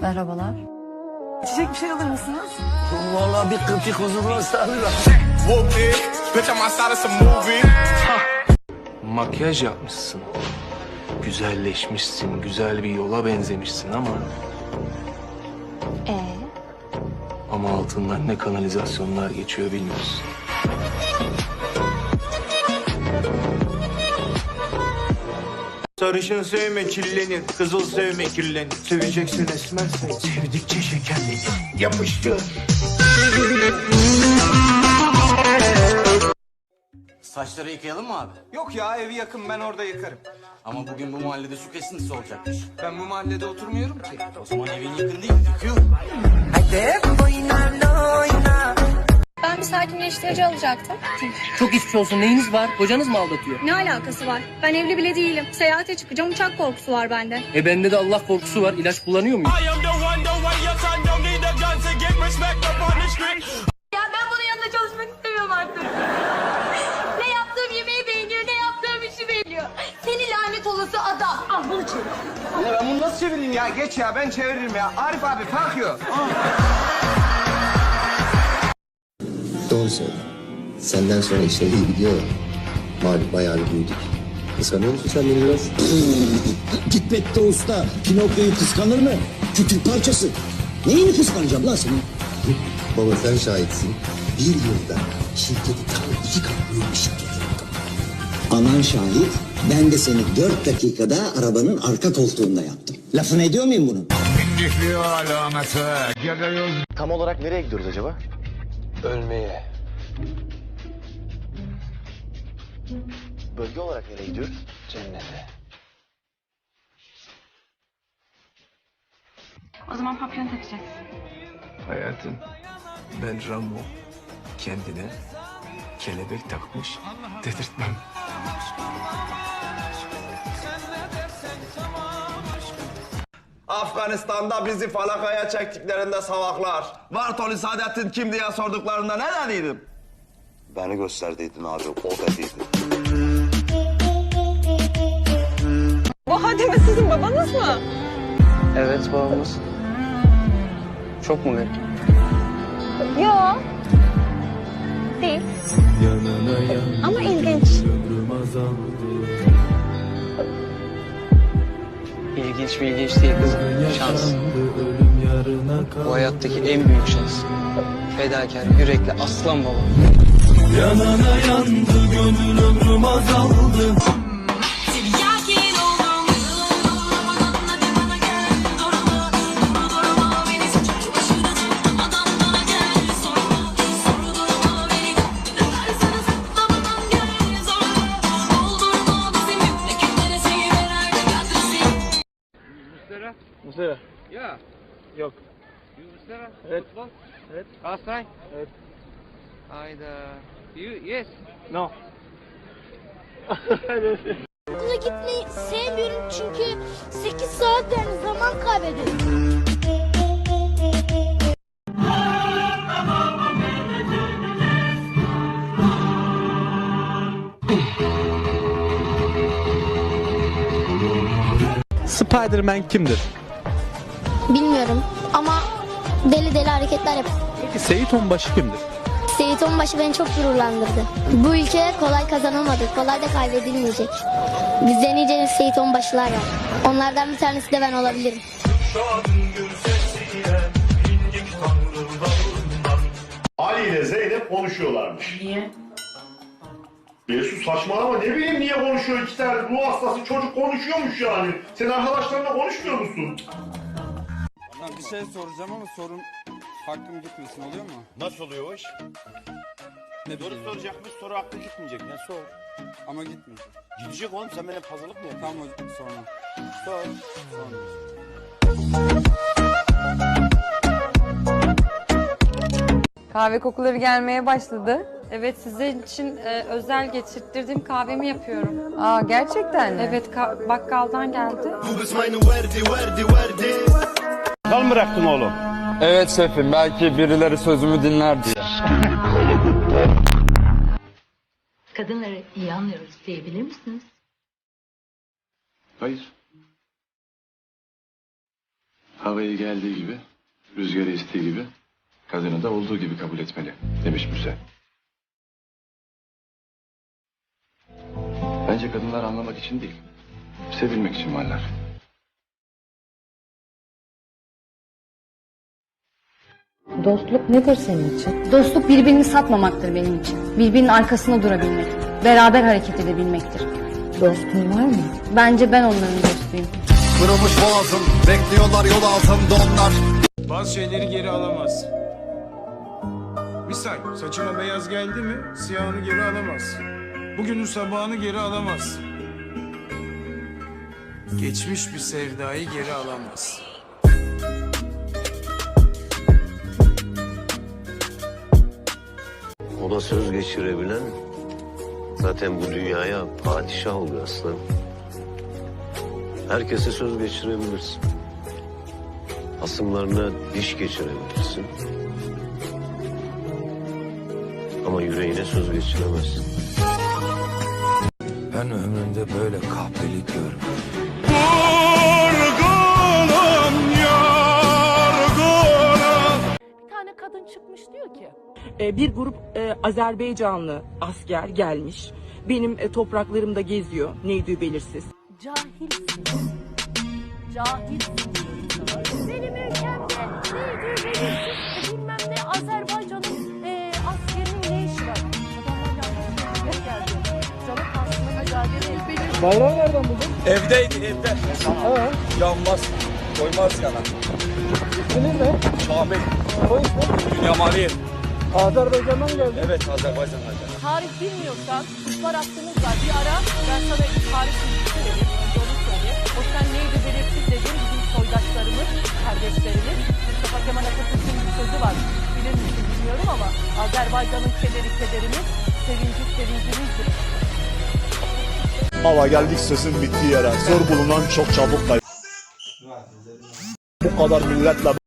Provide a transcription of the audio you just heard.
Merhabalar. İçecek bir şey alır mısınız? Vallahi bir kırpık huzurlu movie. Makyaj yapmışsın. Güzelleşmişsin, güzel bir yola benzemişsin ama... Ee, Ama altından ne kanalizasyonlar geçiyor bilmiyorsun. Sarışın sevme kirlenir, kızıl sevme kirlenir. Seveceksin esmersen, sevdikçe şekerlenir. Yapıştır. Saçları yıkayalım mı abi? Yok ya evi yakın ben orada yıkarım. Ama bugün bu mahallede su kesintisi olacakmış. Ben bu mahallede oturmuyorum ki. O zaman evin yakın değil, yıkıyor. Ben bir sakinleştirici alacaktım. Çok geçmiş olsun. Neyiniz var? Kocanız mı aldatıyor? Ne alakası var? Ben evli bile değilim. Seyahate çıkacağım uçak korkusu var bende. E bende de Allah korkusu var. İlaç kullanıyor muyum? Ya ben bunun yanında çalışmak istemiyorum artık. ne yaptığım yemeği beğeniyor, ne yaptığım işi beğeniyor. Seni lanet olası adam. Al bunu çevir. Ya ben bunu nasıl çevireyim ya? Geç ya ben çeviririm ya. Arif abi kalkıyor. Doğru söyle. Senden sonra işleri iyi gidiyor. Malum bayağı bir büyüdük. Kıskanıyor musun sen beni biraz? Gitmekte usta. Pinokyo'yu kıskanır mı? Kütük parçası. Neyini kıskanacağım lan senin? Baba sen şahitsin. Bir yılda şirketi tam iki kat büyük bir şirket yaptım. Anan şahit. Ben de seni dört dakikada arabanın arka koltuğunda yaptım. Lafını ediyor muyum bunun? Tam olarak nereye gidiyoruz acaba? Ölmeye. Bölge olarak nereye gidiyoruz? Cennete. O zaman papyon takacaksın. Hayatım, ben Ramo kendine kelebek takmış dedirtmem. Afganistan'da bizi falakaya çektiklerinde savaklar. Vartoli Saadettin kim diye sorduklarında ne dediydim? Beni gösterdiydin abi. O dediydi. Bu Hademe sizin babanız mı? Evet babamız. Çok mu garip? Yo. Değil. Ama ilginç. İlginç mi ilginç değil kızım. Şans. Bu hayattaki en büyük şans. Fedakar, yürekli aslan baba. Muslera. Yok. Muslera. Evet. Evet. Galatasaray. Evet. Hayda. You yes. No. Okula gitmeyi sevmiyorum çünkü 8 saat yani zaman kaybediyorum. Spider-Man kimdir? Bilmiyorum ama deli deli hareketler yap. Peki Seyit Onbaşı kimdir? Seyit Onbaşı beni çok gururlandırdı. Bu ülke kolay kazanılmadı, kolay da kaybedilmeyecek. Bizden iyice Seyit Onbaşılar var. Onlardan bir tanesi de ben olabilirim. Ali ile Zeynep konuşuyorlarmış. Niye? Yesus saçmalama ne bileyim niye konuşuyor iki tane ruh hastası çocuk konuşuyormuş yani. Sen arkadaşlarınla konuşmuyor musun? Bir şey soracağım ama sorun hakkım gitmesin oluyor mu? Nasıl oluyor o iş? Ne Soru bileyim. soracakmış soru hakkı gitmeyecek ne sor. Ama gitmiyor. Gidecek oğlum sen benim pazarlık mı yapıyorsun? Tam o sonra. Sor. Sonra. Kahve kokuları gelmeye başladı. evet sizin için e, özel getirttirdiğim kahvemi yapıyorum. Aa gerçekten mi? Evet ka- bakkaldan geldi. Kal mı bıraktın oğlum? Evet şefim belki birileri sözümü dinler diye. Kadınları iyi anlıyoruz diyebilir misiniz? Hayır. Havayı geldiği gibi, rüzgarı estiği gibi, kadını da olduğu gibi kabul etmeli demiş Müse. Bence kadınlar anlamak için değil, sevilmek için varlar. Dostluk nedir senin için? Dostluk birbirini satmamaktır benim için. Birbirinin arkasında durabilmek. Beraber hareket edebilmektir. Dostun var mı? Bence ben onların dostuyum. Kırılmış boğazım, bekliyorlar yol altında onlar. Bazı şeyleri geri alamaz. Misal, saçıma beyaz geldi mi, siyahını geri alamaz. Bugünün sabahını geri alamaz. Geçmiş bir sevdayı geri alamaz. Ona söz geçirebilen zaten bu dünyaya padişah oluyor aslanım. Herkese söz geçirebilirsin. Asımlarına diş geçirebilirsin. Ama yüreğine söz geçiremezsin. Ben ömrümde böyle kahpelik görmedim. "E, bir grup e, Azerbaycanlı asker gelmiş. Benim e, topraklarımda geziyor. Neydi belirsiz. Cahilsin. Cahilsin. Benim ülkemde neydi belirsiz. Bilmem ne Azerbaycan'ın e, askerinin ne işi var. Adamlar yanlış geldi. Canı karşısına mücadele ediyor. Bayrağı nereden buldun? Evdeydi evde. Ha. Yanmaz. Koymaz yana. İsminiz ne? Şamil. O ismi? Dünya Mavi. Azerbaycan'dan geldi. Evet Azerbaycan'dan geldi. Tarih bilmiyorsan kuşlar hakkımız var. Bir ara ben sana bir tarih bilgisi vereyim. Onu söyleyeyim. O sen neydi belirsiz dedin. Bizim soydaşlarımız, kardeşlerimiz. Mustafa Kemal Atatürk'ün bir sözü var. Bilir misin bilmiyorum ama Azerbaycan'ın kederi kederimiz, sevinci sevincimizdir. Hava geldik sözün bittiği yere. Zor bulunan çok çabuk kay. Bu kadar milletle